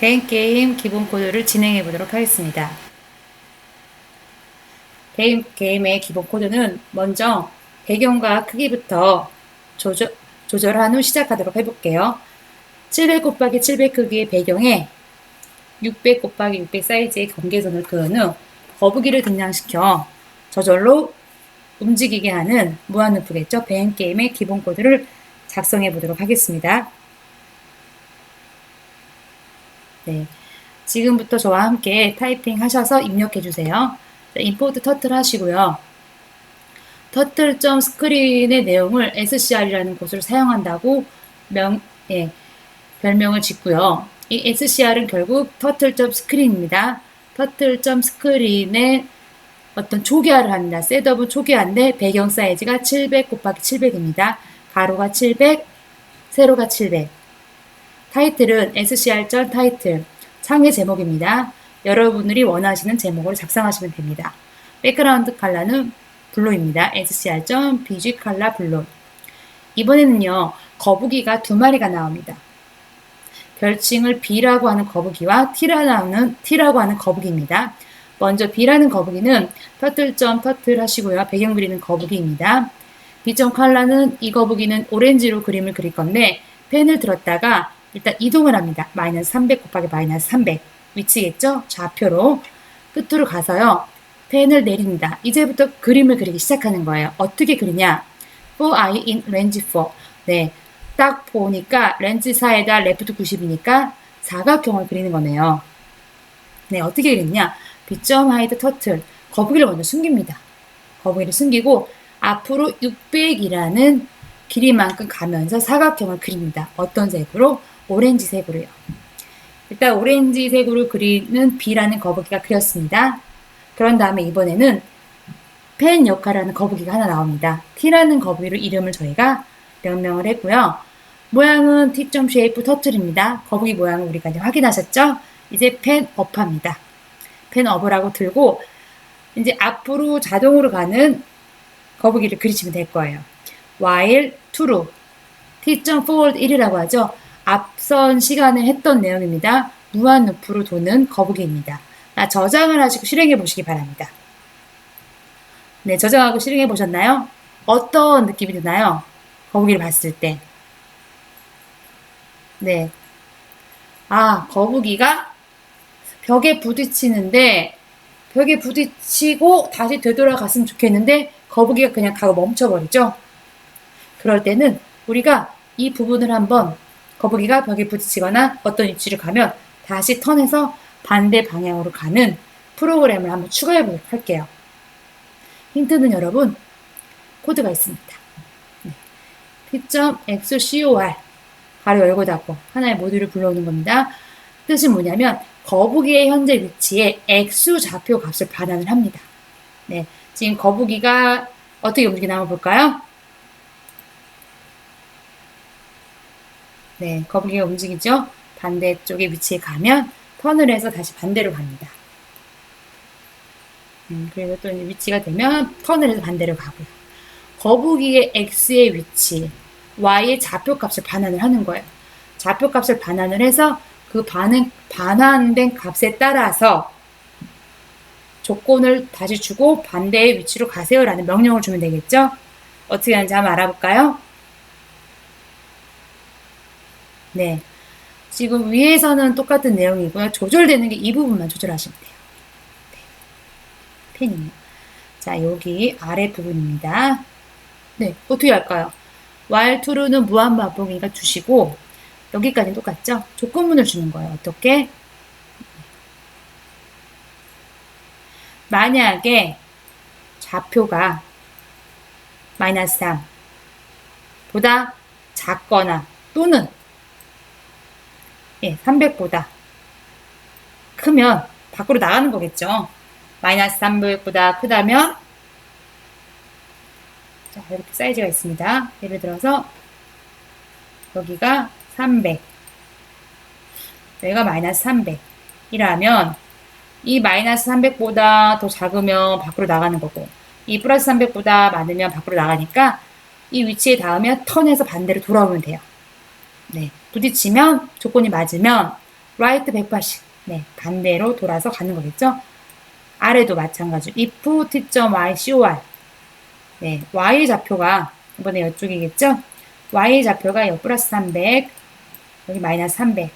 뱅 게임 기본 코드를 진행해 보도록 하겠습니다. 뱅 게임의 기본 코드는 먼저 배경과 크기부터 조절, 조절한 후 시작하도록 해볼게요. 700 곱하기 700 크기의 배경에 600 곱하기 600 사이즈의 경계선을 그은 후 거북이를 등장시켜 저절로 움직이게 하는 무한루프겠죠. 뱅 게임의 기본 코드를 작성해 보도록 하겠습니다. 네. 지금부터 저와 함께 타이핑 하셔서 입력해 주세요. 임포트 터틀 하시고요. 터틀 스크린의 내용을 scr이라는 곳을 사용한다고 명, 예, 별명을 짓고요. 이 scr은 결국 터틀 스크린입니다. 터틀 스크린의 어떤 초기화를 합니다. 셋업은 초기화인데 배경 사이즈가 700 곱하기 700입니다. 가로가 700, 세로가 700. 타이틀은 scr 전 타이틀, 창의 제목입니다. 여러분들이 원하시는 제목으로 작성하시면 됩니다. 백그라운드 컬러는 블루입니다. scr 전 bg 컬러 블루. 이번에는요, 거북이가 두 마리가 나옵니다. 별칭을 B라고 하는 거북이와 T라고 하는, 거북이입니다. 먼저 B라는 거북이는 터틀점 터틀 하시고요. 배경 그리는 거북이입니다. B점 컬러는 이 거북이는 오렌지로 그림을 그릴 건데 펜을 들었다가 일단 이동을 합니다. 마이너스 300 곱하기 마이너스 300 위치겠죠? 좌표로 끝으로 가서요. 펜을 내립니다. 이제부터 그림을 그리기 시작하는 거예요. 어떻게 그리냐? For I in range 4. 네. 딱 보니까 렌즈 사에다 레프트 90이니까 사각형을 그리는 거네요. 네, 어떻게 그리냐? 비점 하이드 터틀. 거북이를 먼저 숨깁니다. 거북이를 숨기고 앞으로 600이라는 길이만큼 가면서 사각형을 그립니다. 어떤 색으로? 오렌지색으로요. 일단 오렌지색으로 그리는 B라는 거북이가 그렸습니다. 그런 다음에 이번에는 펜 역할하는 거북이가 하나 나옵니다. T라는 거북이로 이름을 저희가 명명을 했고요. 모양은 쉐이프 터틀입니다. 거북이 모양을 우리가 이제 확인하셨죠? 이제 펜 업합니다. 펜 업을 하고 들고 이제 앞으로 자동으로 가는 거북이를 그리시면 될 거예요. while true T.forward 1이라고 하죠. 앞선 시간에 했던 내용입니다. 무한 루프로 도는 거북이입니다. 아, 저장을 하시고 실행해 보시기 바랍니다. 네, 저장하고 실행해 보셨나요? 어떤 느낌이 드나요? 거북이를 봤을 때. 네. 아, 거북이가 벽에 부딪히는데, 벽에 부딪히고 다시 되돌아갔으면 좋겠는데, 거북이가 그냥 가고 멈춰버리죠? 그럴 때는 우리가 이 부분을 한번 거북이가 벽에 부딪히거나 어떤 위치를 가면 다시 턴해서 반대 방향으로 가는 프로그램을 한번 추가해 보도록 할게요. 힌트는 여러분 코드가 있습니다. 네. p.xcor 가로 열고 닫고 하나의 모듈을 불러오는 겁니다. 뜻은 뭐냐면 거북이의 현재 위치에 x 좌표 값을 반환을 합니다. 네, 지금 거북이가 어떻게 움직이나 한번 볼까요? 네, 거북이가 움직이죠? 반대쪽의 위치에 가면 해서 다시 반대로 갑니다. 음, 그래서 또 위치가 되면 턴을 해서 반대로 가고요. 거북이의 x의 위치, y의 좌표값을 반환을 하는 거예요. 좌표값을 반환을 해서 그 반응, 반환된 값에 따라서 조건을 다시 주고 반대의 위치로 가세요라는 명령을 주면 되겠죠? 어떻게 하는지 한번 알아볼까요? 네. 지금 위에서는 똑같은 내용이고요. 조절되는 게 이 부분만 조절하시면 돼요. 네. 펜이요. 자, 여기 아래 부분입니다. 네, 어떻게 할까요? while true는 무한 반복이니까 주시고 여기까지는 똑같죠? 조건문을 주는 거예요. 어떻게? 만약에 좌표가 마이너스 3 보다 작거나 또는 예, 300보다 크면 밖으로 나가는 거겠죠. 마이너스 300보다 크다면 자, 이렇게 사이즈가 있습니다. 예를 들어서 여기가 300 여기가 마이너스 300이라면 이 마이너스 300보다 더 작으면 밖으로 나가는 거고 이 플러스 300보다 많으면 밖으로 나가니까 이 위치에 닿으면 턴해서 반대로 돌아오면 돼요. 네. 부딪히면 조건이 맞으면 right 180. 네, 반대로 돌아서 가는 거겠죠? 아래도 마찬가지. if t.y cor. 네, y 좌표가 이번에 이쪽이겠죠? y 좌표가 여 플러스 300, 여기 마이너스 300.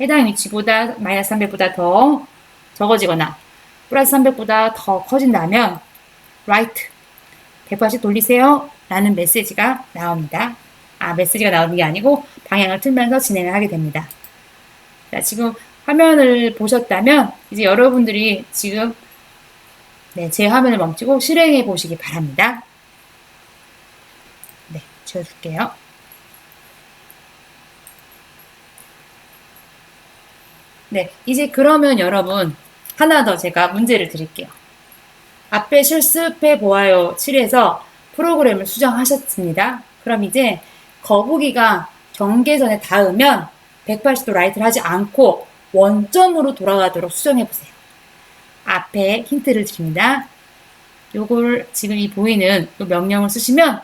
해당 위치보다 마이너스 300보다 더 적어지거나 플러스 300보다 더 커진다면 right 180 돌리세요 라는 메시지가 나옵니다. 아 메시지가 나오는 게 아니고 방향을 틀면서 진행을 하게 됩니다. 자 지금 화면을 보셨다면 이제 여러분들이 지금 네, 제 화면을 멈추고 실행해 보시기 바랍니다. 네, 지워줄게요. 네, 이제 그러면 여러분 하나 더 제가 문제를 드릴게요. 앞에 실습해 보아요 7에서 프로그램을 수정하셨습니다. 그럼 이제 거북이가 경계선에 닿으면 180도 라이트를 하지 않고 원점으로 돌아가도록 수정해 보세요. 앞에 힌트를 드립니다. 요걸 지금 이 보이는 요 명령을 쓰시면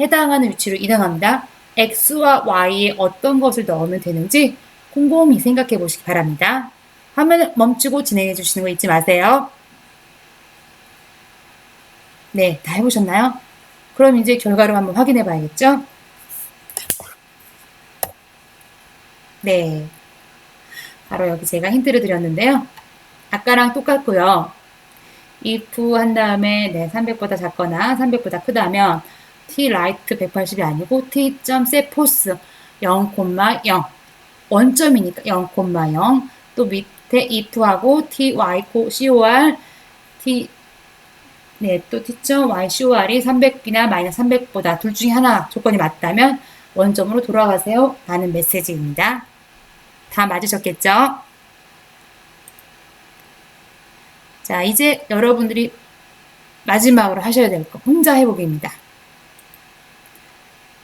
해당하는 위치로 이동합니다. X와 Y에 어떤 것을 넣으면 되는지 곰곰이 생각해 보시기 바랍니다. 화면을 멈추고 진행해 주시는 거 잊지 마세요. 네, 다 해보셨나요? 그럼 이제 결과를 한번 확인해 봐야겠죠? 네. 바로 여기 제가 힌트를 드렸는데요. 아까랑 똑같고요. if 한 다음에 네, 300보다 작거나 300보다 크다면 t right 180이 아니고 t set force 0,0 원점이니까 0,0 또 밑에 if하고 ty cor t 네, 또 t점 y cor이 300이나 마이너스 300보다 둘 중에 하나 조건이 맞다면 원점으로 돌아가세요 라는 메시지입니다. 다 맞으셨겠죠? 자, 이제 여러분들이 마지막으로 하셔야 될 거, 혼자 해보기입니다.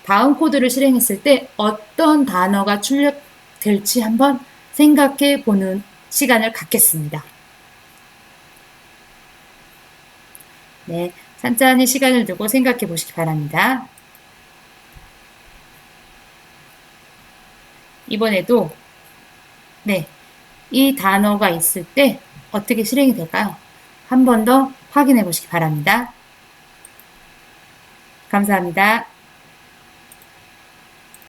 다음 코드를 실행했을 때 어떤 단어가 출력될지 한번 생각해 보는 시간을 갖겠습니다. 네, 산짠히 시간을 두고 생각해 보시기 바랍니다. 이번에도 네, 이 단어가 있을 때 어떻게 실행이 될까요? 한 번 더 확인해 보시기 바랍니다. 감사합니다.